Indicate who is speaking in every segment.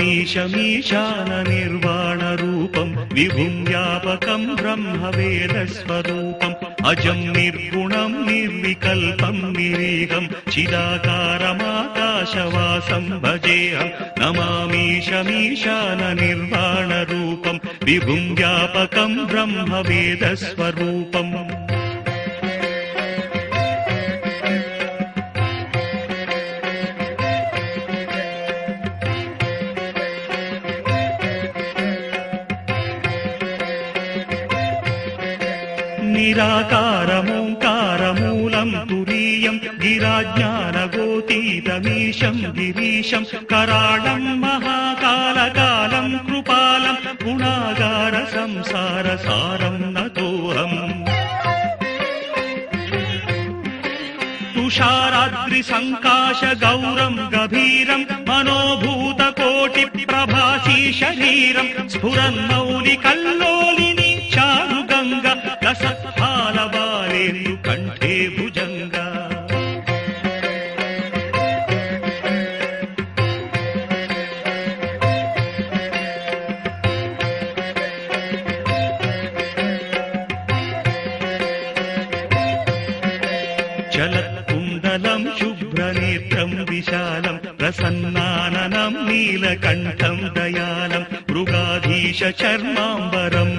Speaker 1: शमीशाननिर्वाणरूपम् विभुं व्यापकम् ब्रह्मवेदस्वरूपम् अजम् निर्गुणम् निर्विकल्पम् विवेदम् चिदाकारमाकाशवासं भजेहम् नमामीशमीशाननिर्वाणरूपम् विभुं व्यापकम् ब्रह्मवेदस्वरूपम् నమామీశమీశాన నిర్వాణ రూపం విభుం వ్యాపకం బ్రహ్మ వేద స్వరూపం నిరాకారమోంకారమూలం తురీయం గిరాజ్ఞానగోతీతమీశం గిరీశం కరాళం మహాకాలకాలం కృపాలం రసత్ఫాల బాలేందు కంఠే భుజంగ. చలత్కుండలం శుభ్రనేత్రం విశాలం ప్రసన్నాననం నీలకంఠం దయాలం మృగాధీశ చర్మాంబరం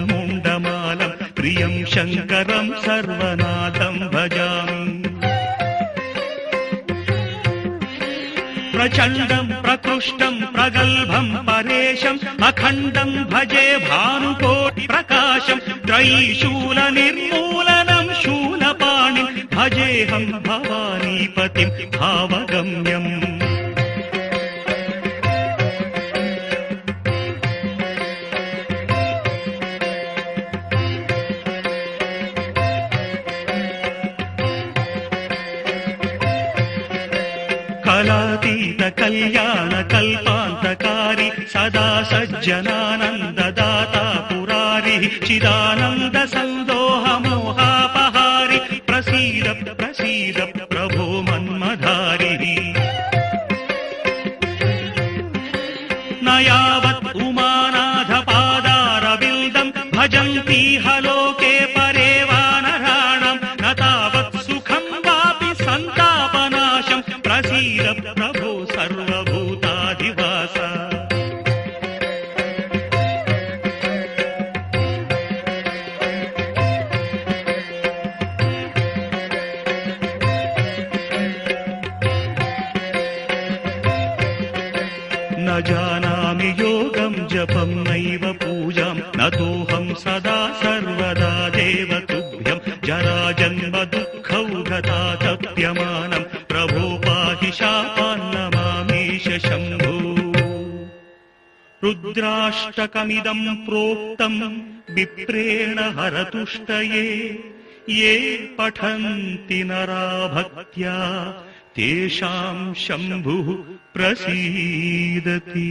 Speaker 1: శంకరం సర్వనాథం భజామి. ప్రచండం ప్రకృష్టం ప్రగల్భం పరేశం అఖండం భజే భానుకోటి ప్రకాశం త్రైశూల నిర్మూలనం శూలపాణి భజేహం భవానీపతిం భావగమ్యం. కళాతీత కళ్యాణ కల్పాంతకారి సదా సజ్జనానందదాత పురారి చిదానంద సందోహ మోహాపహారి ప్రసీద ప్రసీద ప్రభో మన్మధారి నయావత్ ఉమానాథ పాదారవిందం భజంతి హలోకే प्रभो सर्वभूताधिवास। न जानामि योगं जपं नैव पूजां। न तोऽहं सदा सर्वदा देव जरा जन्म दुःखौ गता तप्यमानम्। प्रभो पाहि शापान्नमामीश शम्भो। रुद्राष्टकमिदं प्रोक्तं विप्रेण हरतुष्टये ये पठन्ति नरा भक्त्या तेषां शम्भुः प्रसीदति